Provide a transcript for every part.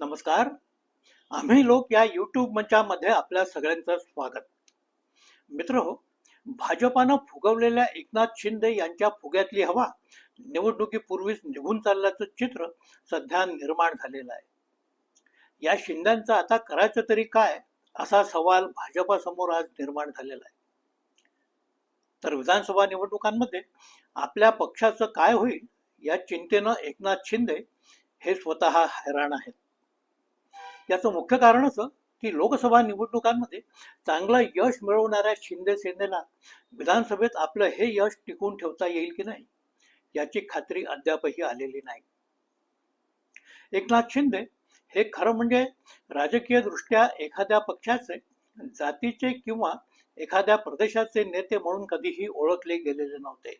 नमस्कार. आम्ही लोक या युट्यूब मंचामध्ये आपल्या सगळ्यांचं स्वागत. मित्र हो भाजपानं फुगवलेल्या एकनाथ शिंदे यांच्या फुग्यातली हवा निवडणुकीपूर्वीच निघून चालल्याचं चित्र सध्या निर्माण झालेलं आहे. या शिंद्यांचं आता करायचं तरी काय असा सवाल भाजपासमोर आज निर्माण झालेला आहे. तर विधानसभा निवडणुकांमध्ये आपल्या पक्षाचं काय होईल या चिंतेनं एकनाथ शिंदे हे स्वतः हैराण आहेत. याचं मुख्य कारण असं की लोकसभा निवडणुकांमध्ये चांगलं यश मिळवणाऱ्या शिंदे सेनेला विधानसभेत आपलं हे यश टिकून ठेवता येईल की नाही याची खात्री अद्यापही आलेली नाही. एकनाथ शिंदे हे खरं म्हणजे राजकीय दृष्ट्या एखाद्या पक्षाचे जातीचे किंवा एखाद्या प्रदेशाचे नेते म्हणून कधीही ओळखले गेलेले नव्हते.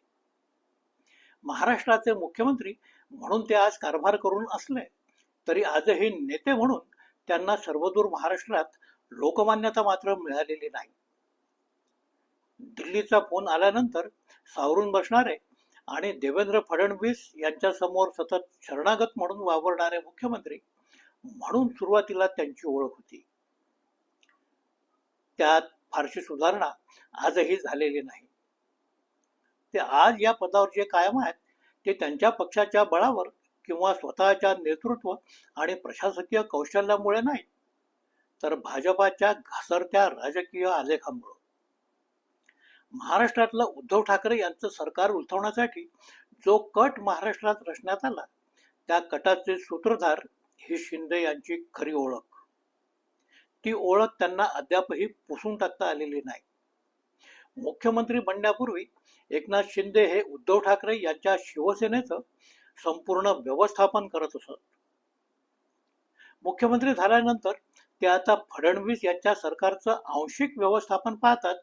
महाराष्ट्राचे मुख्यमंत्री म्हणून ते आज कारभार करून असले तरी आजही नेते म्हणून त्यांना सर्वदूर महाराष्ट्रात लोकमान्यता मात्र मिळालेली नाही. दिल्लीचा फोन आल्यानंतर सावरून बसणारे आणि देवेंद्र फडणवीस यांच्या समोर सतत शरणागत म्हणून वावरणारे मुख्यमंत्री म्हणून सुरुवातीला त्यांची ओळख होती. त्यात फारशी सुधारणा आजही झालेली नाही. ते आज या पदावर जे कायम आहेत ते त्यांच्या पक्षाच्या बळावर किंवा स्वतःच्या नेतृत्व आणि प्रशासकीय कौशल्यामुळे नाही तर भाजपाच्या घसरत्या राजकीय आलेखामुळे. महाराष्ट्रातलं उद्धव ठाकरे यांचं सरकार उलथवण्यासाठी जो कट महाराष्ट्रात रचण्यात आला त्या कटाचे सूत्रधार ही शिंदे यांची खरी ओळख. ती ओळख त्यांना अद्यापही पुसून टाकता आलेली नाही. मुख्यमंत्री बनण्यापूर्वी एकनाथ शिंदे हे उद्धव ठाकरे यांच्या शिवसेनेचं संपूर्ण व्यवस्थापन करत असत. मुख्यमंत्री झाल्यानंतर ते आता फडणवीस यांच्या सरकारचं आंशिक व्यवस्थापन पाहतात.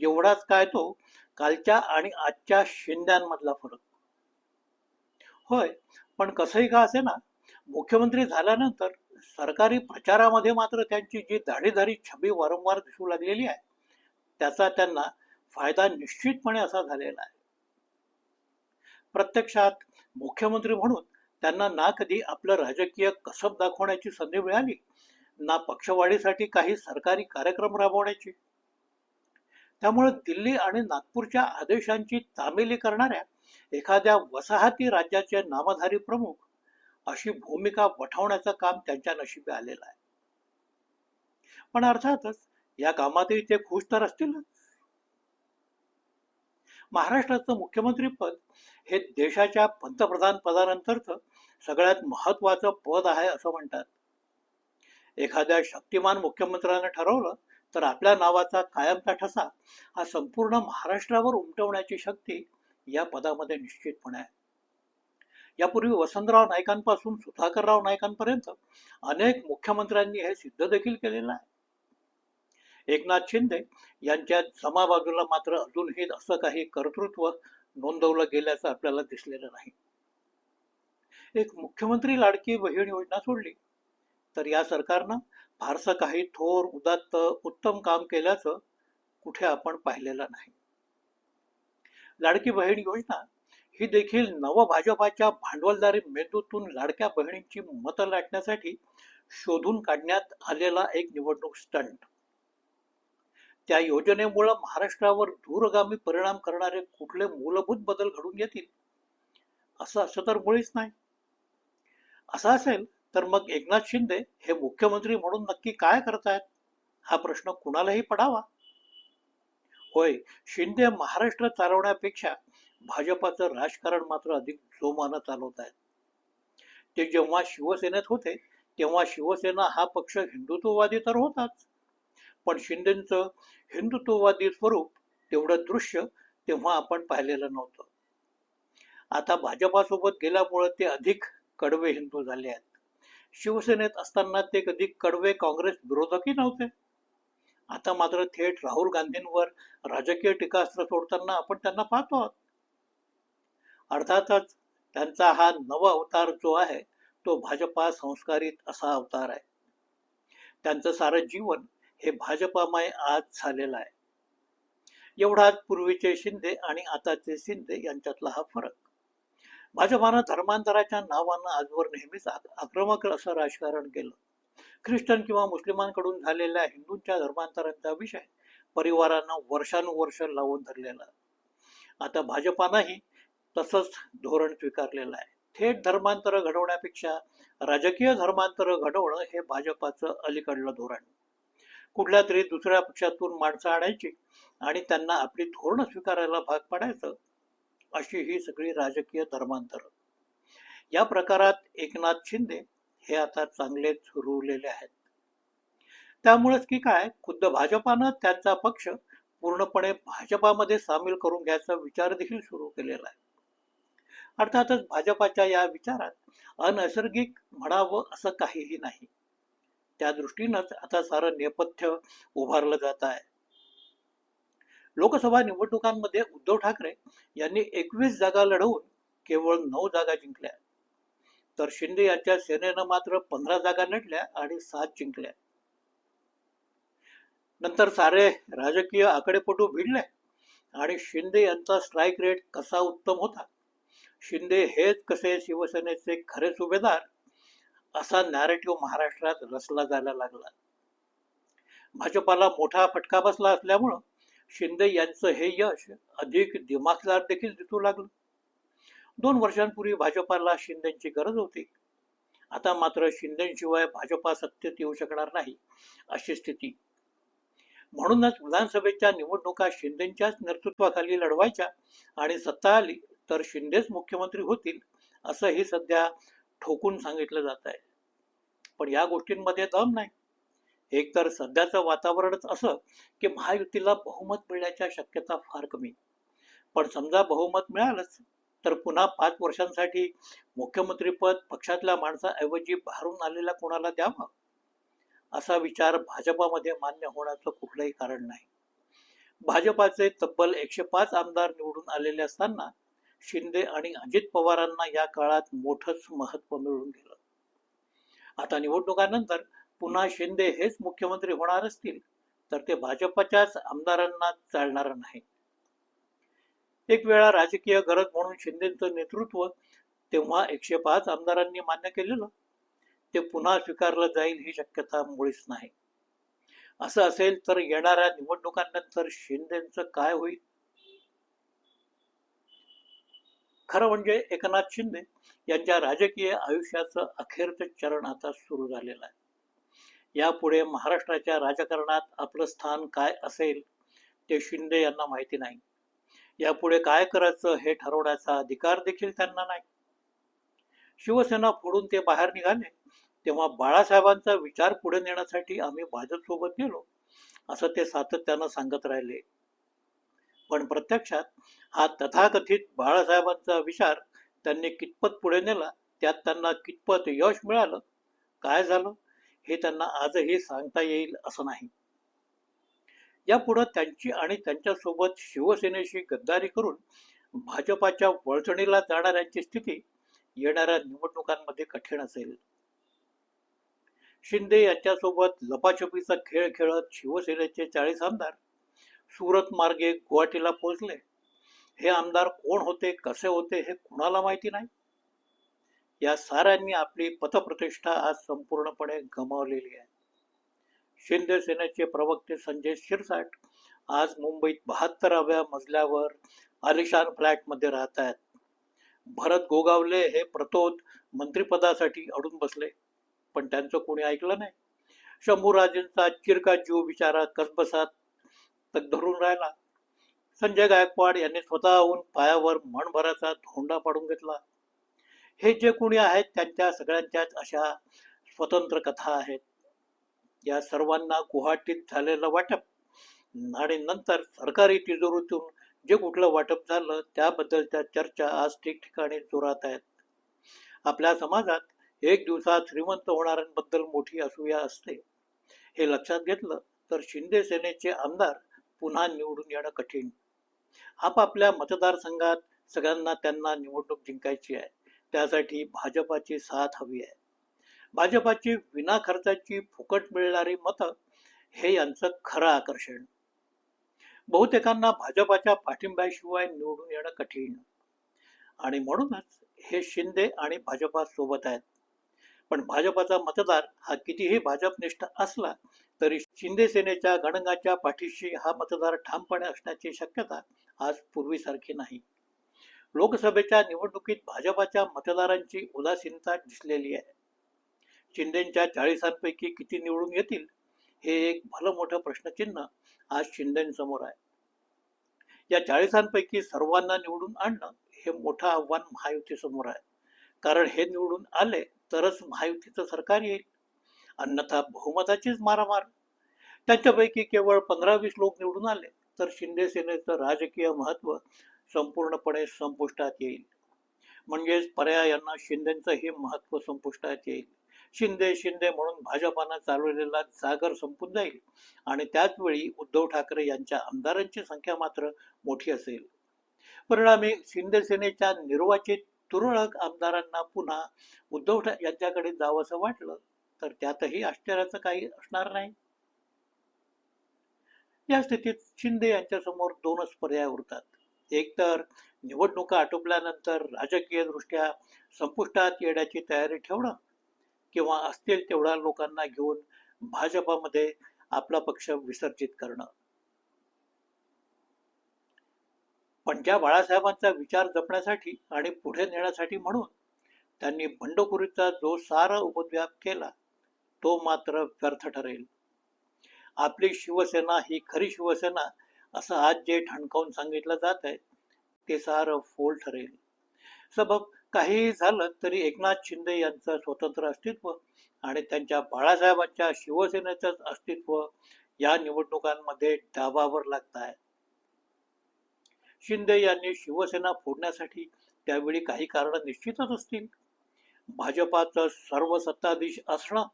एवढाच काय तो कालच्या आणि आजच्या शिंद्यांमधला फरक. होय पण कसंही का असे ना मुख्यमंत्री झाल्यानंतर सरकारी प्रचारामध्ये मात्र त्यांची जी दाढीधारी छबी वारंवार दिसू लागलेली आहे त्याचा त्यांना फायदा निश्चितपणे असा झालेला आहे. प्रत्यक्षात मुख्यमंत्री म्हणून त्यांना ना कधी आपलं राजकीय कसब दाखवण्याची संधी मिळाली ना पक्षवाढीसाठी काही सरकारी कार्यक्रम राबवण्याची. त्यामुळे दिल्ली आणि नागपूरच्या आदेशांची तामिली करणाऱ्या एखाद्या वसाहती राज्याचे नामधारी प्रमुख अशी भूमिका वठवण्याचं काम त्यांच्या नशिबी आलेलं आहे. पण अर्थातच या कामातही ते खुश तर असतीलच. महाराष्ट्राचं मुख्यमंत्री पद हे देशाच्या पंतप्रधान पदानंतरच सगळ्यात महत्वाचं पद आहे असं म्हणतात. एखाद्या शक्तिमान मुख्यमंत्र्यानं ठरवलं तर आपल्या नावाचा कायमचा ठसा हा संपूर्ण महाराष्ट्रावर उमटवण्याची शक्ती या पदामध्ये निश्चितपणे आहे. यापूर्वी वसंतराव नाईकांपासून सुधाकरराव नाईकांपर्यंत अनेक मुख्यमंत्र्यांनी हे सिद्ध देखील केलेलं आहे. एकनाथ शिंदे यांच्या जमाबाजूला मात्र अजूनही असं काही कर्तृत्व नोंदवलं गेल्याचं आपल्याला दिसलेलं नाही. एक मुख्यमंत्री लाडकी बहीण योजना सोडली. तर या सरकारनं फारसं काही थोर उदात्त उत्तम काम केल्याचं कुठे आपण पाहिलेलं नाही. लाडकी बहीण योजना ही देखील नव भाजपाच्या भांडवलदारी मेंदूतून लाडक्या बहिणींची मतं लाटण्यासाठी शोधून काढण्यात आलेला एक निवडणूक स्टंट. त्या योजनेमुळे महाराष्ट्रावर दूरगामी परिणाम करणारे कुठले मूलभूत बदल घडून येतील? असं असं तर मुळीच नाही. असं असेल तर मग एकनाथ शिंदे हे मुख्यमंत्री म्हणून नक्की काय करतायत? हा प्रश्न कुणालाही पडावा? होय शिंदे महाराष्ट्र चालवण्यापेक्षा भाजपाचं राजकारण मात्र अधिक जोमानं चालवत आहेत ते जेव्हा शिवसेनेत होते तेव्हा शिवसेना हा पक्ष हिंदुत्ववादी तर होताच. पण शिंदेचं हिंदुत्ववादी स्वरूप तेवढं दृश्य तेव्हा आपण पाहिलेलं नव्हतं. आता भाजपासोबत गेल्यामुळे ते अधिक कडवे हिंदू झाले आहेत. शिवसेनेत असताना ते कधी कडवे काँग्रेस विरोधकही नव्हते. आता मात्र थेट राहुल गांधींवर राजकीय टीकास्त्र सोडताना आपण त्यांना पाहतो आहोत. अर्थातच त्यांचा हा नवा अवतार जो आहे तो भाजपा संस्कारित असा अवतार आहे. त्यांचं सारं जीवन हे भाजपामय आज झालेलं आहे. एवढाच पूर्वीचे शिंदे आणि आताचे शिंदे यांच्यातला हा फरक. भाजपानं धर्मांतराच्या नावानं आजवर नेहमीच आक्रमक असं राजकारण केलं. ख्रिश्चन किंवा मुस्लिमांकडून झालेल्या हिंदूंच्या धर्मांतरांचा विषय परिवारांना वर्षानुवर्ष लावून धरलेला. आता भाजपानंही तसंच धोरण स्वीकारलेलं आहे. थेट धर्मांतर घडवण्यापेक्षा राजकीय धर्मांतर घडवणं हे भाजपाचं अलीकडलं धोरण. कुठल्या तरी दुसऱ्या पक्षातून माणसं आणायची आणि त्यांना आपली धोरणं स्वीकारायला भाग पाडायचं अशी ही सगळी राजकीय धर्मांतर. या प्रकारात एकनाथ शिंदे हे आता चांगलेच रुवलेले आहेत. त्यामुळेच की काय खुद्द भाजपानं त्यांचा पक्ष पूर्णपणे भाजपामध्ये सामील करून घ्यायचा विचार देखील सुरू केलेला आहे. अर्थातच भाजपाच्या या विचारात अनैसर्गिक म्हणावं असं काहीही नाही. त्या दृष्टीनंच आता सारं नेपथ्य उभारलं जात आहे. लोकसभा निवडणुकांमध्ये उद्धव ठाकरे यांनी एकवीस जागा लढवून केवळ नऊ जागा जिंकल्या. तर शिंदे यांच्या सेनेनं मात्र पंधरा जागा लढल्या आणि सात जिंकल्या. नंतर सारे राजकीय आकडेपटू भिडले आणि शिंदे यांचा स्ट्राईक रेट कसा उत्तम होता? शिंदे हेच कसे शिवसेनेचे खरे सुभेदार असा नॅरेटिव्ह महाराष्ट्रात रचला जायला लागला. भाजपाला मोठा फटका बसला असल्यामुळं शिंदे यांचं हे यश अधिक दिमाखदार देखील दिसू लागलं. दोन वर्षांपूर्वी भाजपाला शिंदेची गरज होती. आता मात्र शिंदेशिवाय भाजपा सत्तेत येऊ शकणार नाही अशी स्थिती. म्हणूनच विधानसभेच्या निवडणुका शिंदेच्याच नेतृत्वाखाली लढवायच्या आणि सत्ता आली तर शिंदेच मुख्यमंत्री होतील असंही सध्या ठोकून सांगितलं जात आहे. पण या गोष्टींमध्ये दम नाही. एक तर सध्याचं वातावरणच असं की महायुतीला बहुमत मिळण्याच्या शक्यता फार कमी. पण समजा बहुमत मिळालंच तर पुन्हा पाच वर्षांसाठी मुख्यमंत्रीपद पक्षातल्या माणसाऐवजी बाहेरून आलेल्या कोणाला द्यावं? असा विचार भाजपामध्ये मान्य होण्याचं कुठलंही कारण नाही. भाजपाचे तब्बल एकशे पाच आमदार निवडून आलेले असताना शिंदे आणि अजित पवारांना या काळात मोठंच महत्त्व मिळून गेलं. आता निवडणुकानंतर पुन्हा शिंदे हेच मुख्यमंत्री होणार असतील तर ते भाजपच्याच आमदारांना चालणार नाही. एक वेळा राजकीय गरज म्हणून शिंदेचं नेतृत्व तेव्हा एकशे पाच आमदारांनी मान्य केलेलं ते पुन्हा स्वीकारलं जाईल ही शक्यता मुळीच नाही. असं असेल तर येणाऱ्या निवडणुकांनंतर शिंदेचं काय होईल? खरं म्हणजे एकनाथ शिंदे यांच्या राजकीय आयुष्याचं अखेरचं चरण आता सुरू झालेलं आहे. यापुढे महाराष्ट्राच्या राजकारणात आपलं स्थान काय असेल ते शिंदे यांना माहिती नाही. यापुढे काय करायचं हे ठरवण्याचा अधिकार देखील त्यांना नाही. शिवसेना फोडून ते बाहेर निघाले तेव्हा बाळासाहेबांचा विचार पुढे नेण्यासाठी आम्ही भाजपसोबत गेलो असं ते सातत्यानं सांगत राहिले. पण प्रत्यक्षात हा तथाकथित बाळासाहेबांचा विचार त्यांनी कितपत पुढे नेला त्यात त्यांना कितपत यश मिळालं काय झालं हे त्यांना आजही सांगता येईल असं नाही. यापुढं त्यांची आणि त्यांच्यासोबत शिवसेनेशी गद्दारी करून भाजपाच्या वळचणीला जाणाऱ्यांची स्थिती येणाऱ्या निवडणुकांमध्ये कठीण असेल. शिंदे यांच्यासोबत लपाछपीचा खेळ खेळत शिवसेनेचे चाळीस आमदार सुरत मार्गे गुवाहाटीला पोहोचले. हे आमदार कोण होते कसे होते हे कुणाला माहिती नाही? या साऱ्यांनी आपली पथप्रतिष्ठा आज संपूर्णपणे गमावलेली आहे. शिंदे सेनेचे प्रवक्ते संजय शिरसाट आज मुंबईत बहात्तराव्या मजल्यावर आलिशान फ्लॅटमध्ये राहत आहेत भरत गोगावले हे प्रतोद मंत्रिपदासाठी अडून बसले पण त्यांचं कोणी ऐकलं नाही? शंभूराजेंचा चिरका जीव विचारा कसबसात तग धरून राहिला. संजय गायकवाड यांनी स्वतःहून पायावर मनभराचा धोंडा पाडून घेतला. हे जे कोणी आहेत त्यांच्या सगळ्यांच्याच अशा स्वतंत्र कथा आहेत. या सर्वांना गुवाहाटीत झालेलं वाटप आणि नंतर सरकारी तिजोरीतून जे कुठलं वाटप झालं त्याबद्दलच्या चर्चा आज ठिकठिकाणी जोरात आहेत. आपल्या समाजात एक दिवसात श्रीमंत होणाऱ्यांबद्दल मोठी असूया असते. हे लक्षात घेतलं तर शिंदे सेनेचे आमदार पुन्हा निवडून येणं कठीण. आपापल्या मतदारसंघात सगळ्यांना त्यांना निवडणूक जिंकायची आहे. त्यासाठी भाजपाची साथ हवी आहे. भाजपाची विना खर्चाची फुकट मिळणारी मतं हे यांचं खरं आकर्षण. बहुतेकांना भाजपाच्या पाठिंब्याशिवाय निवडून येणं कठीण. आणि म्हणूनच हे शिंदे आणि भाजपा सोबत आहेत. पण भाजपाचा मतदार हा कितीही भाजपनिष्ठ असला तरी शिंदे सेनेच्या पाठीशी हा मतदार ठामपणे असण्याची शक्यता आज पूर्वीसारखी नाही. लोकसभेच्या निवडणुकीत भाजपाच्या मतदारांची उदासीनता दिसलेली आहे. शिंदेच्या चाळीसांपैकी किती निवडून येतील हे एक भलं मोठं प्रश्नचिन्ह आज शिंदेसमोर आहे. या चाळीसांपैकी सर्वांना निवडून आणणं हे मोठं आव्हान महायुतीसमोर आहे. कारण हे निवडून आले तरच महायुतीचं सरकार येईल. अन्यथा बहुमताचीच मारामार. त्यांच्यापैकी केवळ पंधरा वीस लोक निवडून आले तर शिंदे सेनेचं राजकीय महत्त्व संपूर्णपणे संपुष्टात येईल. म्हणजेच पर्यायांना शिंदेचं हे महत्त्व संपुष्टात येईल. शिंदे शिंदे म्हणून भाजपानं चालवलेला जागर संपून जाईल आणि त्याच वेळी उद्धव ठाकरे यांच्या आमदारांची संख्या मात्र मोठी असेल. परिणामी शिंदे सेनेच्या निर्वाचित तुरळक आमदारांना पुन्हा उद्धव ठा यांच्याकडे जावंसं वाटलं. तर त्यातही आश्चर्याचं काही असणार नाही. या स्थितीत शिंदे यांच्यासमोर दोनच पर्याय उरतात. एक तर निवडणुका आटोपल्यानंतर राजकीय दृष्ट्या संपुष्टात येण्याची तयारी ठेवणं किंवा असतील तेवढ्या लोकांना घेऊन भाजपामध्ये आपला पक्ष विसर्जित करणं. पण ज्या बाळासाहेबांचा विचार जपण्यासाठी आणि पुढे नेण्यासाठी म्हणून त्यांनी बंडखोरीचा जो सारा उपद्व्याप केला तो मात्र व्यर्थ ठरेल. आपली शिवसेना ही खरी शिवसेना असं आज जे ठणकावून सांगितलं जात आहे ते सारं फोल ठरेल. सबब काहीही झालं तरी एकनाथ शिंदे यांचं स्वतंत्र अस्तित्व आणि त्यांच्या बाळासाहेबांच्या शिवसेनेचं अस्तित्व या निवडणुकांमध्ये डाबावर लागत आहे. शिंदे यांनी शिवसेना फोडण्यासाठी त्यावेळी काही कारण निश्चितच असतील. भाजपाचं सर्व सत्ताधीश असणं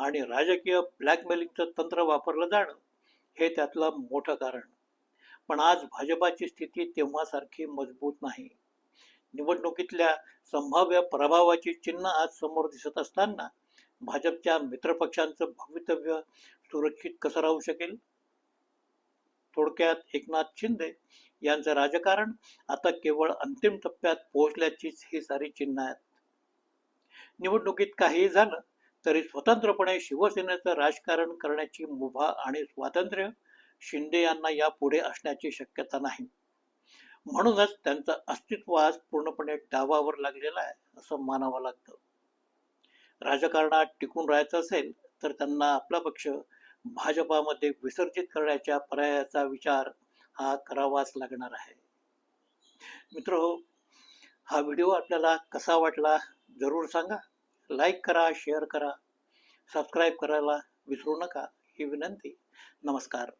आणि राजकीय ब्लॅकमेलिंगचं तंत्र वापरलं जाणं हे त्यातलं मोठं कारण. पण आज भाजपाची स्थिती तेव्हासारखी मजबूत नाही. निवडणुकीतल्या संभाव्य प्रभावाची चिन्ह आज समोर दिसत असताना भाजपच्या मित्रपक्षांचं भवितव्य सुरक्षित कसं राहू शकेल? थोडक्यात एकनाथ शिंदे यांचं राजकारण आता केवळ अंतिम टप्प्यात पोहोचल्याचीच ही सारी चिन्ह आहेत. निवडणुकीत काहीही झालं तरी स्वतंत्रपणे शिवसेनेचं राजकारण करण्याची मुभा आणि स्वातंत्र्य शिंदे यांना यापुढे असण्याची शक्यता नाही. म्हणूनच त्यांचं अस्तित्व आज पूर्णपणे डावावर लागलेलं आहे असं मानावं लागतं. राजकारणात टिकून राहायचं असेल तर त्यांना आपला पक्ष भाजपामध्ये विसर्जित करण्याच्या पर्यायाचा विचार हा करावाच लागणार आहे. मित्र हा व्हिडिओ आपल्याला कसा वाटला जरूर सांगा. लाईक करा शेअर करा सबस्क्राईब करायला विसरू नका. ही विनंती. नमस्कार.